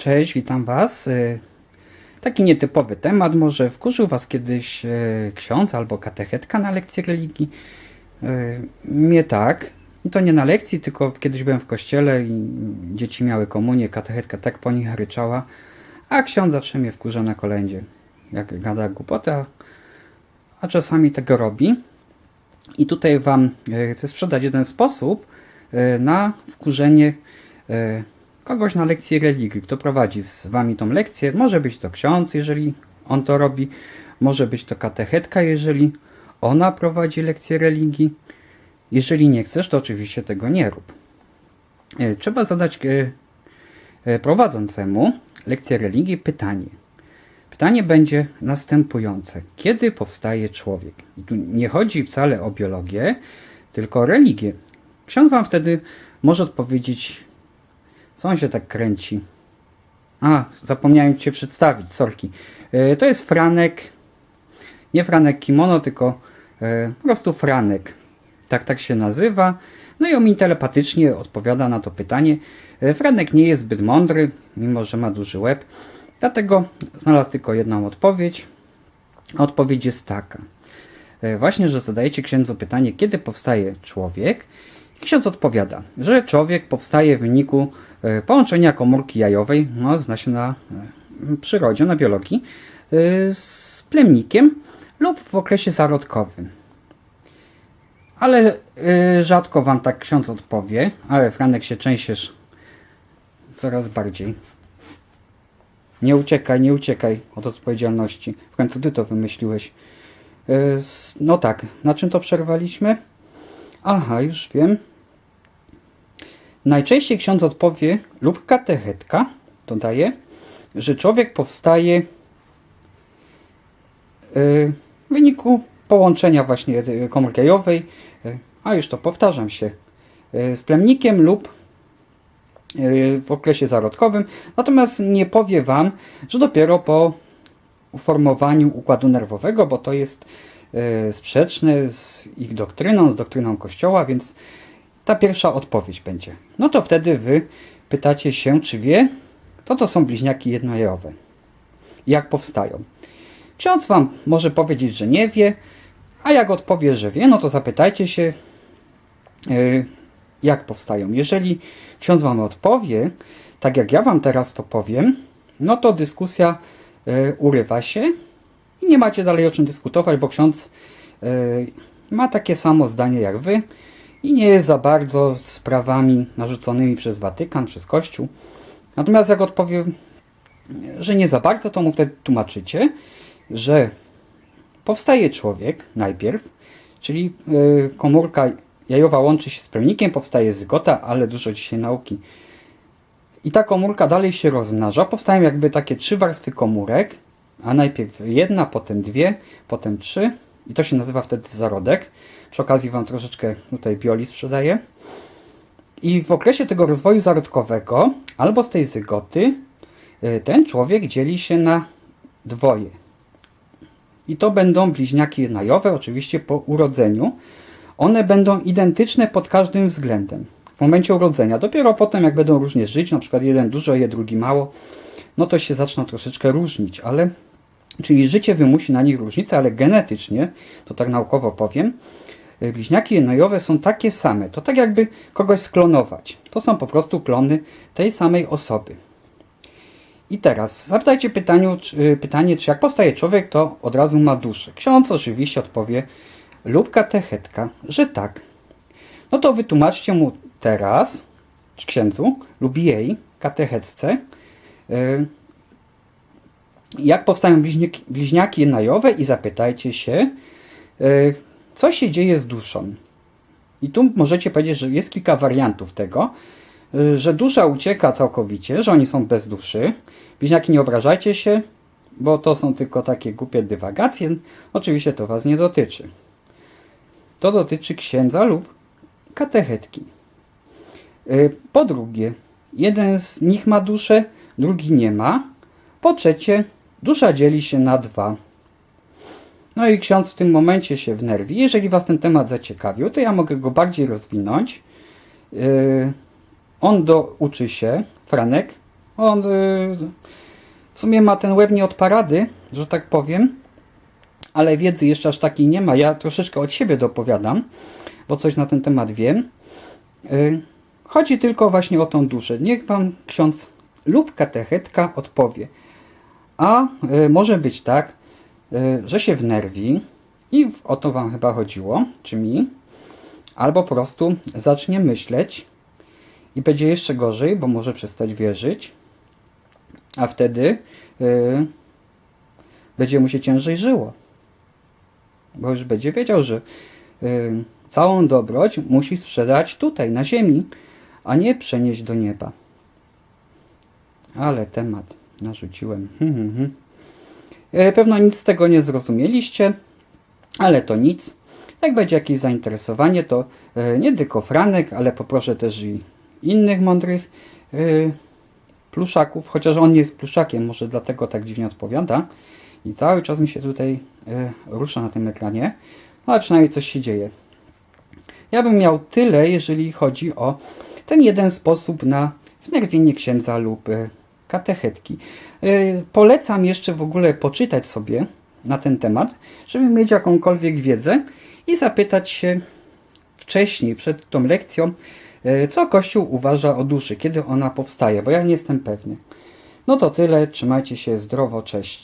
Cześć, witam Was. Y, Taki nietypowy temat. Może wkurzył Was kiedyś y, ksiądz albo katechetka na lekcji religii? Y, Mnie tak. I to nie na lekcji, tylko kiedyś byłem w kościele i dzieci miały komunię, katechetka tak po nich ryczała, a ksiądz zawsze mnie wkurza na kolędzie. Jak gada głupotę, a- czasami tego robi. I tutaj Wam chcę sprzedać jeden sposób na wkurzenie kogoś na lekcji religii, kto prowadzi z Wami tą lekcję. Może być to ksiądz, jeżeli on to robi, może być to katechetka, jeżeli ona prowadzi lekcję religii. Jeżeli nie chcesz, to oczywiście tego nie rób. E, Trzeba zadać e, e, prowadzącemu lekcję religii pytanie. Pytanie będzie następujące. Kiedy powstaje człowiek? I tu nie chodzi wcale o biologię, tylko o religię. Ksiądz wam wtedy może odpowiedzieć, co on się tak kręci. A, zapomniałem cię przedstawić, sorki. E, To jest Franek, nie Franek Kimono, tylko e, po prostu Franek. Tak, tak się nazywa. No i on mi telepatycznie odpowiada na to pytanie. E, Franek nie jest zbyt mądry, mimo że ma duży łeb. Dlatego znalazł tylko jedną odpowiedź. Odpowiedź jest taka. E, Właśnie, że zadajecie księdzu pytanie, kiedy powstaje człowiek. I ksiądz odpowiada, że człowiek powstaje w wyniku połączenia komórki jajowej, no zna się na e, przyrodzie, na biologii, e, z plemnikiem lub w okresie zarodkowym. Ale rzadko wam tak ksiądz odpowie, ale Franek się częściesz coraz bardziej. Nie uciekaj, nie uciekaj od odpowiedzialności. W końcu ty to wymyśliłeś. No tak, na czym to przerwaliśmy? Aha, już wiem. Najczęściej ksiądz odpowie lub katechetka dodaje, że człowiek powstaje y, w wyniku połączenia właśnie y, komórki jajowej, y, a już to powtarzam się, z plemnikiem lub w okresie zarodkowym. Natomiast nie powie Wam, że dopiero po uformowaniu układu nerwowego, bo to jest sprzeczne z ich doktryną, z doktryną Kościoła, więc ta pierwsza odpowiedź będzie. No to wtedy Wy pytacie się, czy wie, to to są bliźniaki jednojajowe. Jak powstają? Ksiądz Wam może powiedzieć, że nie wie, a jak odpowie, że wie, no to zapytajcie się, y, jak powstają. Jeżeli ksiądz Wam odpowie, tak jak ja Wam teraz to powiem, no to dyskusja y, urywa się i nie macie dalej o czym dyskutować, bo ksiądz y, ma takie samo zdanie jak Wy i nie jest za bardzo sprawami narzuconymi przez Watykan, przez Kościół. Natomiast jak odpowie, że nie za bardzo, to mu wtedy tłumaczycie, że powstaje człowiek najpierw, czyli y, komórka jajowa łączy się z plemnikiem, powstaje zygota, ale dużo dzisiaj nauki. I ta komórka dalej się rozmnaża. Powstają jakby takie trzy warstwy komórek, a najpierw jedna, potem dwie, potem trzy. I to się nazywa wtedy zarodek. Przy okazji Wam troszeczkę tutaj bioli sprzedaję. I w okresie tego rozwoju zarodkowego, albo z tej zygoty, y, ten człowiek dzieli się na dwoje. I to będą bliźniaki jednojowe, oczywiście po urodzeniu. One będą identyczne pod każdym względem. W momencie urodzenia. Dopiero potem, jak będą różnie żyć, na przykład jeden dużo je, drugi mało, no to się zaczną troszeczkę różnić, ale czyli życie wymusi na nich różnicę, ale genetycznie, to tak naukowo powiem, y, bliźniaki jednojowe są takie same. To tak jakby kogoś sklonować. To są po prostu klony tej samej osoby. I teraz zapytajcie pytaniu, czy, y, pytanie, czy jak powstaje człowiek, to od razu ma duszę. Ksiądz oczywiście odpowie lub katechetka, że tak. No to wytłumaczcie mu teraz, czy księdzu, lub jej, katechetce, y, jak powstają bliźniaki, bliźniaki jednojowe i zapytajcie się, y, co się dzieje z duszą. I tu możecie powiedzieć, że jest kilka wariantów tego, y, że dusza ucieka całkowicie, że oni są bez duszy. Bliźniaki, nie obrażajcie się, bo to są tylko takie głupie dywagacje. Oczywiście to Was nie dotyczy. To dotyczy księdza lub katechetki. Y, Po drugie, jeden z nich ma duszę, drugi nie ma. Po trzecie, dusza dzieli się na dwa. No i ksiądz w tym momencie się wnerwi. Jeżeli Was ten temat zaciekawił, to ja mogę go bardziej rozwinąć. Yy, on douczy się, Franek, On y, w sumie ma ten łeb nie od parady, że tak powiem, ale wiedzy jeszcze aż takiej nie ma. Ja troszeczkę od siebie dopowiadam, bo coś na ten temat wiem. Y, Chodzi tylko właśnie o tą duszę. Niech wam ksiądz lub katechetka odpowie. A y, może być tak, y, że się wnerwi i o to wam chyba chodziło, czy mi, albo po prostu zacznie myśleć i będzie jeszcze gorzej, bo może przestać wierzyć, a wtedy y, będzie mu się ciężej żyło. Bo już będzie wiedział, że całą dobroć musi sprzedać tutaj, na ziemi, a nie przenieść do nieba. Ale temat narzuciłem. Hmm, hmm, hmm. E, Pewno nic z tego nie zrozumieliście, ale to nic. Jak będzie jakieś zainteresowanie, to e, nie tylko Franek, ale poproszę też i innych mądrych e, pluszaków, chociaż on nie jest pluszakiem, może dlatego tak dziwnie odpowiada. I cały czas mi się tutaj rusza na tym ekranie, no ale przynajmniej coś się dzieje. Ja bym miał tyle, jeżeli chodzi o ten jeden sposób na wnerwienie księdza lub katechetki. E, Polecam jeszcze w ogóle poczytać sobie na ten temat, żeby mieć jakąkolwiek wiedzę i zapytać się wcześniej, przed tą lekcją, e, co Kościół uważa o duszy, kiedy ona powstaje, bo ja nie jestem pewny. No to tyle, trzymajcie się zdrowo, cześć.